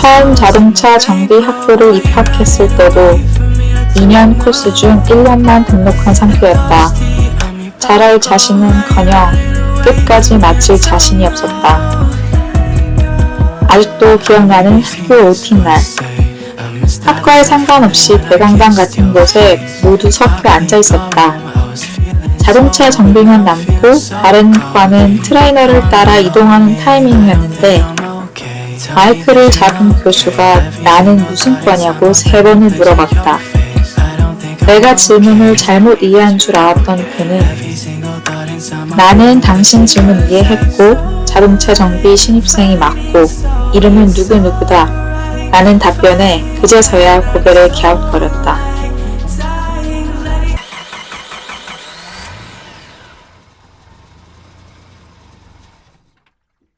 처음 자동차 정비 학교를 입학했을 때도 2년 코스 중 1년만 등록한 상태였다. 잘할 자신은커녕 끝까지 마칠 자신이 없었다. 아직도 기억나는 학교 오팅 날. 학과에 상관없이 대강당 같은 곳에 모두 섞여 앉아 있었다. 자동차 정비만 남고 다른 과는 트레이너를 따라 이동하는 타이밍이었는데 마이크를 잡은 교수가 나는 무슨 과냐고 세 번을 물어봤다. 내가 질문을 잘못 이해한 줄 알았던 그는 나는 당신 질문 이해했고 자동차 정비 신입생이 맞고 이름은 누구누구다. 나는 답변에 그제서야 고개를 갸웃거렸다.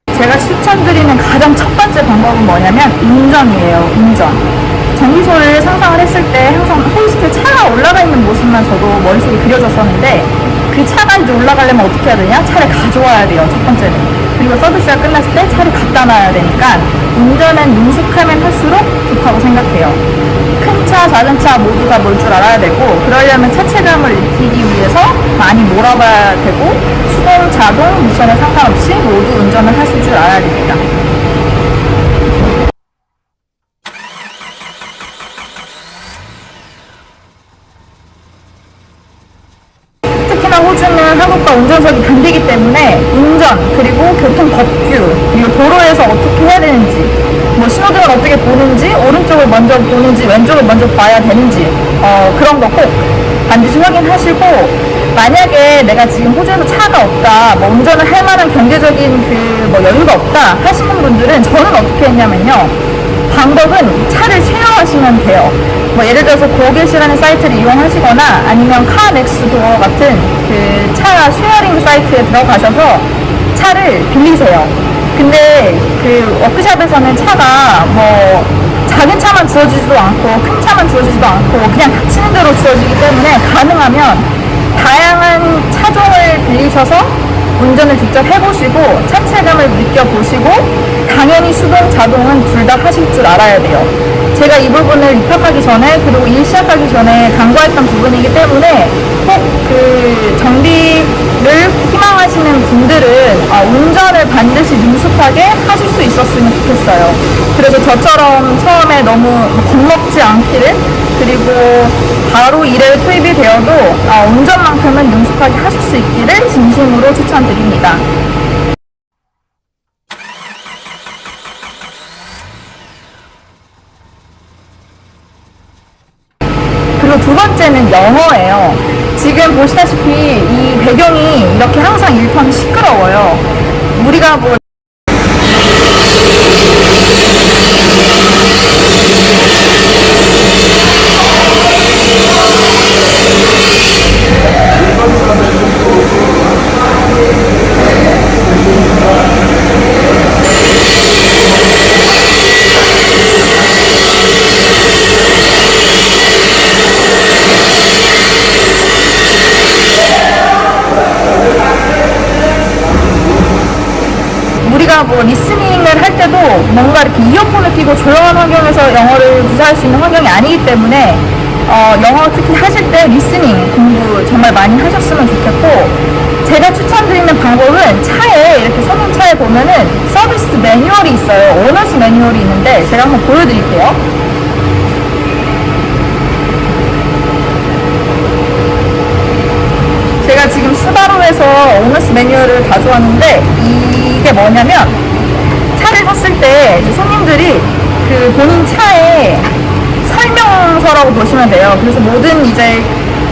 제가 추천드리는 가장 첫 번째 방법은 뭐냐면 운전이에요. 운전. 정비소를 상상을 했을 때 항상 호스트 차가 올라가 있는 모습만 저도 머릿속에 그려졌었는데 그 차가 이제 올라가려면 어떻게 해야 되냐? 차를 가져와야 돼요. 첫 번째는. 그리고 서비스가 끝났을 때 차를 갖다 놔야 되니까 운전은 능숙하면 할수록 좋다고 생각해요. 큰 차, 작은 차 모두가 몰줄 알아야 되고 그러려면 차체감을 익히기 위해서 많이 몰아봐야 되고 수동, 자동, 미션에 상관없이 모두 운전을 하실 줄 알아야 됩니다. 특히나 한국과 운전석이 반대기 때문에 운전 그리고 교통 법규 그리고 도로에서 어떻게 해야 되는지 뭐 신호등을 어떻게 보는지 오른쪽을 먼저 보는지 왼쪽을 먼저 봐야 되는지 어, 그런 거 꼭 반드시 확인하시고 만약에 내가 지금 호주에서 차가 없다 뭐 운전을 할 만한 경제적인 그 뭐 여유가 없다 하시는 분들은 저는 어떻게 했냐면요 방법은 차를 쉐어하시면 돼요. 뭐 예를 들어서 고겟이라는 사이트를 이용하시거나 아니면 카넥스도어 같은 그 차 쉐어링 사이트에 들어가셔서 차를 빌리세요. 근데 그 워크샵에서는 차가 뭐 작은 차만 주어지지도 않고 큰 차만 주어지지도 않고 그냥 닥치는 대로 주어지기 때문에 가능하면 다양한 차종을 빌리셔서 운전을 직접 해보시고 차체감을 느껴보시고 당연히 수동, 자동은 둘 다 하실 줄 알아야 돼요. 제가 이 부분을 입학하기 전에 그리고 일 시작하기 전에 강조했던 부분이기 때문에 꼭 그 정비를 희망하시는 분들은 아, 운전을 반드시 능숙하게 하실 수 있었으면 좋겠어요. 그래서 저처럼 처음에 너무 겁먹지 않기를 그리고 바로 일에 투입이 되어도 아, 운전만큼은 능숙하게 하실 수 있기를 진심으로 추천드립니다. 그리고 두 번째는 영어예요. 지금 보시다시피 이 배경이 이렇게 항상 일터는 시끄러워요. 우리가 뭐 우리가 뭐 리스닝을 할 때도 뭔가 이렇게 이어폰을 끼고 조용한 환경에서 영어를 구사할 수 있는 환경이 아니기 때문에 어, 영어 특히 하실 때 리스닝 공부 정말 많이 하셨으면 좋겠고 제가 추천드리는 방법은 차에 이렇게 손님 차에 보면은 서비스 매뉴얼이 있어요. 오너스 매뉴얼이 있는데 제가 한번 보여드릴게요. 제가 지금 스바루에서 오너스 매뉴얼을 가져왔는데 이 게 뭐냐면 차를 샀을 때 손님들이 그 본인 차에 설명서라고 보시면 돼요. 그래서 모든 이제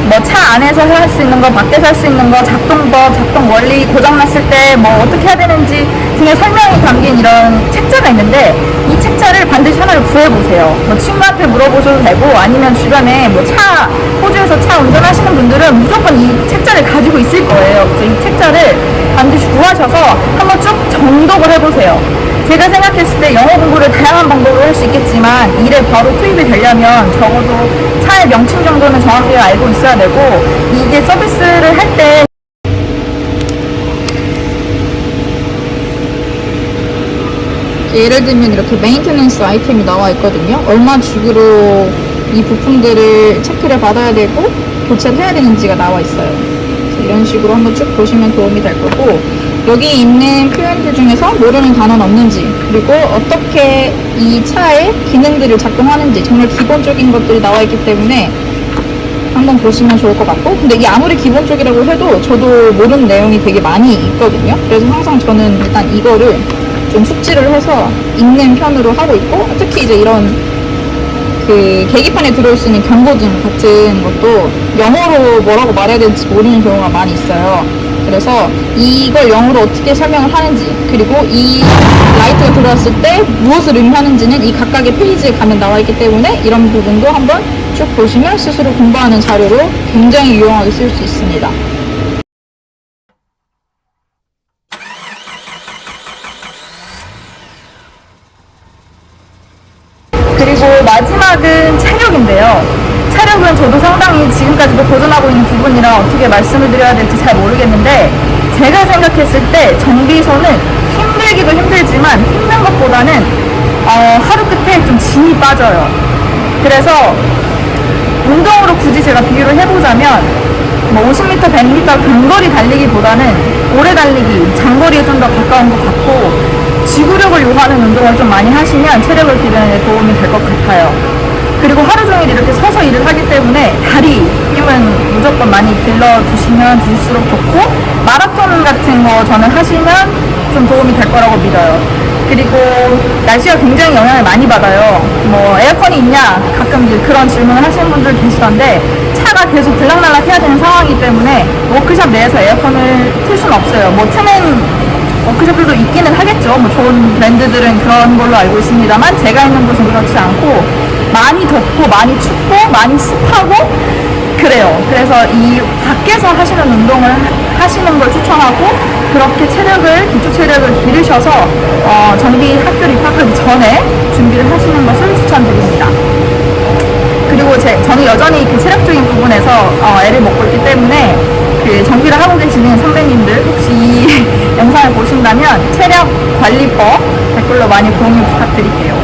뭐 차 안에서 할 수 있는 거, 밖에서 할 수 있는 거, 작동법, 작동 원리, 고장 났을 때 뭐 어떻게 해야 되는지 등의 설명이 담긴 이런 책자가 있는데 이 책자를 반드시 하나를 구해보세요. 뭐 친구한테 물어보셔도 되고 아니면 주변에 뭐 차, 호주에서 차 운전하시는 분들은 무조건 이 책자를 가지고 있을 거예요. 그래서 이 책자를 반드시 구하셔서 한번 쭉 정독을 해보세요. 제가 생각했을 때 영어 공부를 다양한 방법으로 할 수 있겠지만 일에 바로 투입이 되려면 적어도 차의 명칭 정도는 정확히 알고 있어야 되고 이게 서비스를 할때 예를 들면 이렇게 메인테넌스 아이템이 나와 있거든요. 얼마 주기로 이 부품들을 체크를 받아야 되고 교체를 해야 되는지가 나와 있어요. 이런 식으로 한번 쭉 보시면 도움이 될 거고 여기 있는 표현들 중에서 모르는 단어는 없는지 그리고 어떻게 이 차의 기능들을 작동하는지 정말 기본적인 것들이 나와 있기 때문에 한번 보시면 좋을 것 같고 근데 이게 아무리 기본적이라고 해도 저도 모르는 내용이 되게 많이 있거든요 그래서 항상 저는 일단 이거를 좀 숙지를 해서 읽는 편으로 하고 있고 특히 이제 이런 그 계기판에 들어올 수 있는 경고등 같은 것도 영어로 뭐라고 말해야 될지 모르는 경우가 많이 있어요 그래서 이걸 영어로 어떻게 설명을 하는지 그리고 이 라이트가 들어왔을 때 무엇을 의미하는지는 이 각각의 페이지에 가면 나와 있기 때문에 이런 부분도 한번 쭉 보시면 스스로 공부하는 자료로 굉장히 유용하게 쓸 수 있습니다. 상당히 지금까지도 도전하고 있는 부분이라 어떻게 말씀을 드려야 될지 잘 모르겠는데 제가 생각했을 때 정비소는 힘들기도 힘들지만 힘든 것보다는 어, 하루 끝에 좀 진이 빠져요. 그래서 운동으로 굳이 제가 비교를 해보자면 뭐 50m, 100m 근거리 달리기보다는 오래 달리기, 장거리에 좀 더 가까운 것 같고 지구력을 요하는 운동을 좀 많이 하시면 체력을 기르는 데 도움이 될 것 같아요. 하루 종일 이렇게 서서 일을 하기 때문에 다리 힘은 무조건 많이 길러두시면 두실수록 좋고 마라톤 같은 거 저는 하시면 좀 도움이 될 거라고 믿어요. 그리고 날씨가 굉장히 영향을 많이 받아요. 뭐 에어컨이 있냐 가끔 그런 질문을 하시는 분들 계시던데 차가 계속 들락날락 해야 되는 상황이기 때문에 워크샵 내에서 에어컨을 틀 수는 없어요. 뭐 트는 워크숍들도 있기는 하겠죠. 뭐 좋은 브랜드들은 그런 걸로 알고 있습니다만 제가 있는 곳은 그렇지 않고 많이 덥고 많이 춥고 많이 습하고 그래요. 그래서 이 밖에서 하시는 운동을 하- 하시는 걸 추천하고 그렇게 체력을 기초 체력을 기르셔서 어, 정비 학교를 입학하기 전에 준비를 하시는 것을 추천드립니다. 그리고 제, 저는 여전히 그 체력적인 부분에서 어, 애를 먹고 있기 때문에 그 정비를 하고 계시는 선배님들 혹시 이 영상을 보신다면 체력 관리법 댓글로 많이 공유 부탁드릴게요.